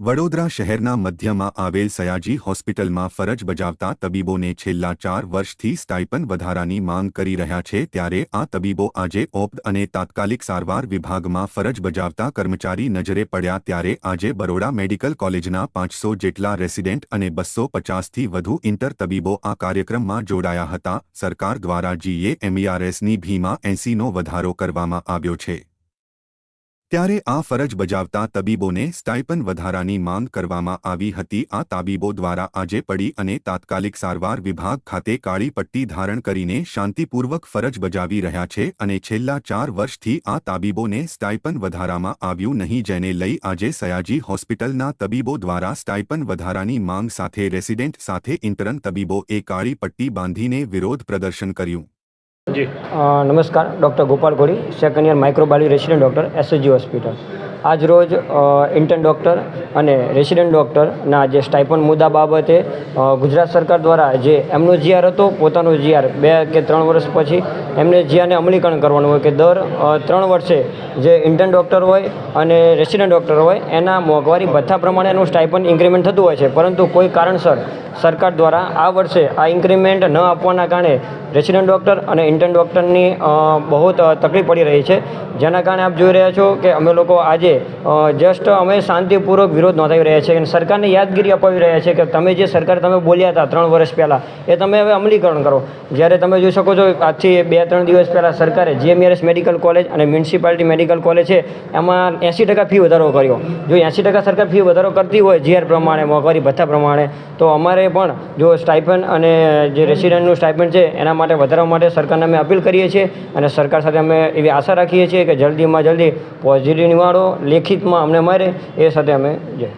વડોદરા શહેરના મધ્યમાં આવેલ સયાજી હોસ્પિટલમાં ફરજ બજાવતા તબીબોને છેલ્લા ચાર વર્ષથી સ્ટાઇપન વધારાની માંગ કરી રહ્યા છે ત્યારે આ તબીબો આજે ઓપ્ડ અને તાત્કાલિક સારવાર વિભાગમાં ફરજ બજાવતા કર્મચારી નજરે પડ્યા ત્યારે આજે બરોડા મેડિકલ કોલેજના પાંચસો જેટલા રેસિડેન્ટ અને બસો પચાસથી વધુ ઇન્ટર તબીબો આ કાર્યક્રમમાં જોડાયા હતા. સરકાર દ્વારા જીએ એમઈઆરએસની ભીમાં એંસીનો વધારો કરવામાં આવ્યો છે. ત્યારે આ ફરજ બજાવતા તબીબોને સ્ટાઇપન વધારાની માંગ કરવામાં આવી હતી. આ તબીબો દ્વારા આજે પડી અને તાત્કાલિક સારવાર વિભાગ ખાતે કાળી પટ્ટી ધારણ કરીને શાંતિપૂર્વક ફરજ બજાવી રહ્યા છે અને છેલ્લા ચાર વર્ષથી આ તબીબોને સ્ટાઇપન વધારામાં આવ્યું નહીં, જેને લઈ આજે સયાજી હોસ્પિટલના તબીબો દ્વારા સ્ટાઇપન વધારાની માંગ સાથે રેસિડેન્ટ સાથે ઇન્ટરન તબીબોએ કાળી પટ્ટી બાંધીને વિરોધ પ્રદર્શન કર્યું. નમસ્કાર doctor Gopal Ghodi second year microbiology resident doctor SSG hospital. આજ રોજ ઇન્ટર્ન ડૉક્ટર અને રેસિડેન્ટ ડૉક્ટરના જે સ્ટાઇપન મુદ્દા બાબતે ગુજરાત સરકાર દ્વારા જે એમનો જીઆર હતો, પોતાનો જીઆર બે કે ત્રણ વર્ષ પછી એમને જીઆરને અમલીકરણ કરવાનું હોય કે દર ત્રણ વર્ષે જે ઇન્ટર્ન ડૉક્ટર હોય અને રેસિડેન્ટ ડૉક્ટર હોય, એના મોંઘવારી ભથ્થા પ્રમાણે એનું સ્ટાઇપન ઇન્ક્રીમેન્ટ થતું હોય છે. પરંતુ કોઈ કારણસર સરકાર દ્વારા આ વર્ષે આ ઇન્ક્રીમેન્ટ ન આપવાના કારણે રેસિડેન્ટ ડૉક્ટર અને ઇન્ટર્ન ડૉક્ટરની બહુ તકલીફ પડી રહી છે. જેના કારણે આપ જોઈ રહ્યા છો કે અમે લોકો આજે જસ્ટ અમે શાંતિપૂર્વક વિરોધ નોંધાવી રહ્યા છીએ અને સરકારને યાદગીરી અપાવી રહ્યા છે કે તમે જે સરકાર તમે બોલ્યા હતા ત્રણ વર્ષ પહેલાં, એ તમે હવે અમલીકરણ કરો. જ્યારે તમે જોઈ શકો છો, આજથી બે ત્રણ દિવસ પહેલાં સરકારે જીએમઆરએસ મેડિકલ કોલેજ અને મ્યુનિસિપાલિટી મેડિકલ કોલેજ છે, એમાં એંસી ટકા ફી વધારો કર્યો. જો એંસી ટકા સરકાર ફી વધારો કરતી હોય જીઆર પ્રમાણે, મોંઘવારી ભથ્થા પ્રમાણે, તો અમારે પણ જો સ્ટાઇફન અને જે રેસિડેન્ટનું સ્ટાઇફન છે, એના માટે વધારવા માટે સરકારને અમે અપીલ કરીએ છીએ અને સરકાર સાથે અમે એવી આશા રાખીએ છીએ કે જલ્દીમાં જલ્દી પોઝિટિવ નિવાડો લેખિતમાં અમને મળે એ સાથે અમે જય